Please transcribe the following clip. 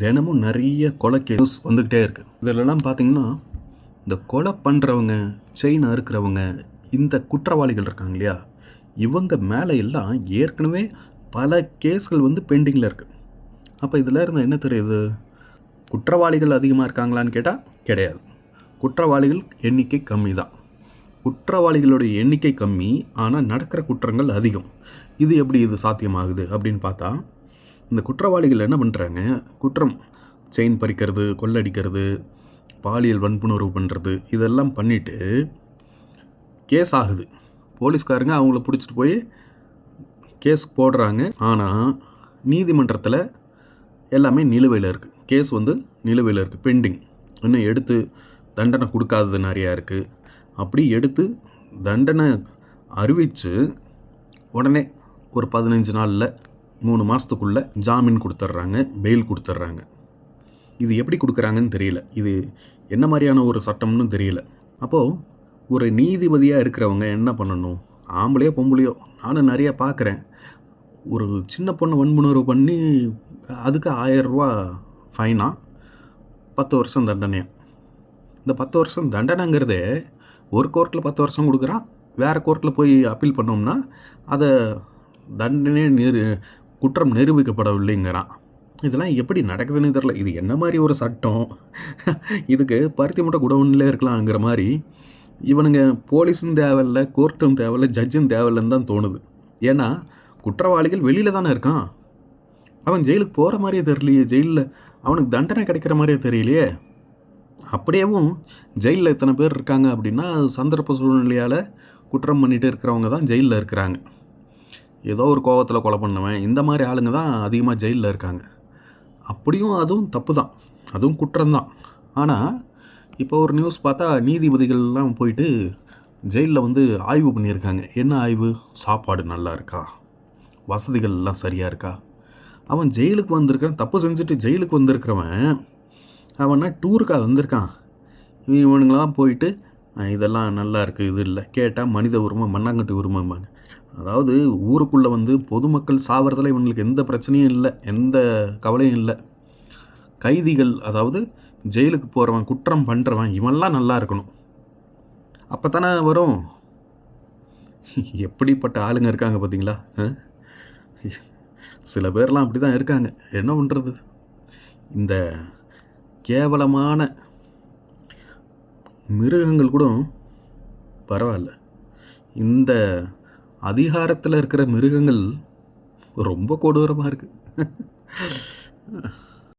தினமும் நிறைய கொலை கேஸ் வந்துக்கிட்டே இருக்குது இதிலெல்லாம் பார்த்தீங்கன்னா இந்த கொலை பண்ணுறவங்க செயின் அறுக்கிறவங்க இந்த குற்றவாளிகள் இருக்காங்க இல்லையா? இவங்க மேலே எல்லாம் ஏற்கனவே பல கேஸ்கள் வந்து பெண்டிங்கில் இருக்குது அப்போ இதில் இருந்து என்ன தெரியுது? குற்றவாளிகள் அதிகமாக இருக்காங்களான்னு கேட்டால் கிடையாது. குற்றவாளிகள் எண்ணிக்கை கம்மி தான். குற்றவாளிகளுடைய எண்ணிக்கை கம்மி ஆனால் நடக்கிற குற்றங்கள் அதிகம். இது எப்படி இது சாத்தியமாகுது அப்படின்னு பார்த்தா இந்த குற்றவாளிகள் என்ன பண்ணுறாங்க குற்றம். செயின் பறிக்கிறது கொள்ளடிக்கிறது பாலியல் வன்புணர்வு பண்ணுறது இதெல்லாம் பண்ணிவிட்டு கேஸ் ஆகுது. போலீஸ்காரங்க அவங்கள பிடிச்சிட்டு போய் கேஸ் போடுறாங்க. ஆனால் நீதிமன்றத்தில் எல்லாமே நிலுவையில் இருக்குது கேஸ் வந்து நிலுவையில் இருக்குது பெண்டிங் இன்னும் எடுத்து தண்டனை கொடுக்காதது நிறையா இருக்குது அப்படி எடுத்து தண்டனை அறிவித்து உடனே ஒரு பதினஞ்சு நாளில் மூணு மாதத்துக்குள்ளே ஜாமீன் கொடுத்துட்றாங்க பெயில் கொடுத்துட்றாங்க இது எப்படி கொடுக்குறாங்கன்னு தெரியல. இது என்ன மாதிரியான ஒரு சட்டம்னு தெரியல. அப்போது ஒரு நீதிபதியாக இருக்கிறவங்க என்ன பண்ணணும்? ஆம்பளையோ பொம்பளையோ நானும் நிறைய பார்க்குறேன். ஒரு சின்ன பொண்ணை வன்புணர்வு பண்ணி அதுக்கு ஆயரூவா ஃபைனா பத்து வருஷம் தண்டனையா? இந்த பத்து வருஷம் தண்டனைங்கிறதே ஒரு கோர்ட்டில் பத்து வருஷம் கொடுக்குறான் வேறு கோர்ட்டில் போய் அப்பீல் பண்ணோம்னா அதை தண்டனையே நிறு குற்றம் நிரூபிக்கப்படவில்லைங்கிறான். இதெல்லாம் எப்படி நடக்குதுன்னு தெரில இது என்ன மாதிரி ஒரு சட்டம்? இதுக்கு பருத்தி மூட்டை குடவுன்லே இருக்கலாங்கிற மாதிரி இவனுங்க போலீஸும் தேவையில்ல கோர்ட்டும் தேவையில்ல ஜட்ஜும் தேவையில்லைன்னு தான் தோணுது. ஏன்னா குற்றவாளிகள் வெளியில் தானே இருக்கான். அவன் ஜெயிலுக்கு போகிற மாதிரியே தெரியலையே ஜெயிலில் அவனுக்கு தண்டனை கிடைக்கிற மாதிரியே தெரியலையே. அப்படியேவும் ஜெயிலில் இத்தனை பேர் இருக்காங்க அப்படின்னா அது சந்தர்ப்ப சூழ்நிலையால் குற்றம் பண்ணிகிட்டே இருக்கிறவங்க தான் ஜெயிலில் இருக்கிறாங்க. ஏதோ ஒரு கோவத்தில் கொலை பண்ணவன். இந்த மாதிரி ஆளுங்க தான் அதிகமாக ஜெயிலில் இருக்காங்க. அப்படியும் அதுவும் தப்பு தான். அதுவும் குற்றம்தான் ஆனால் இப்போ ஒரு நியூஸ் பார்த்தா நீதிபதிகள்லாம் போயிட்டு ஜெயிலில் வந்து ஆய்வு பண்ணியிருக்காங்க. என்ன ஆய்வு? சாப்பாடு நல்லா இருக்கா? வசதிகள் எல்லாம் சரியாக இருக்கா? அவன் ஜெயிலுக்கு வந்திருக்கான் தப்பு செஞ்சுட்டு ஜெயிலுக்கு வந்திருக்கிறவன். அவனா டூருக்காக வந்திருக்கான். இவனுங்களாம் போயிட்டு இதெல்லாம் நல்லா இருக்குது இது இல்லை. கேட்டால் மனித உரிமை மண்ணாங்கட்டி உரிமைம்பாங்க அதாவது ஊருக்குள்ளே வந்து பொதுமக்கள் சாவறதுல இவங்களுக்கு எந்த பிரச்சனையும் இல்லை எந்த கவலையும் இல்லை. கைதிகள் அதாவது ஜெயிலுக்கு போகிறவன் குற்றம் பண்ணுறவன் இவன்லாம் நல்லா இருக்கணும். அப்போ தானே வரும்? எப்படிப்பட்ட ஆளுங்க இருக்காங்க பார்த்தீங்களா? சில பேர்லாம் அப்படி தான் இருக்காங்க. என்ன பண்ணுறது இந்த கேவலமான மிருகங்கள் கூட பரவாயில்ல. இந்த அதிகாரத்தில் இருக்கிற மிருகங்கள் ரொம்ப கொடூரமாக இருக்குது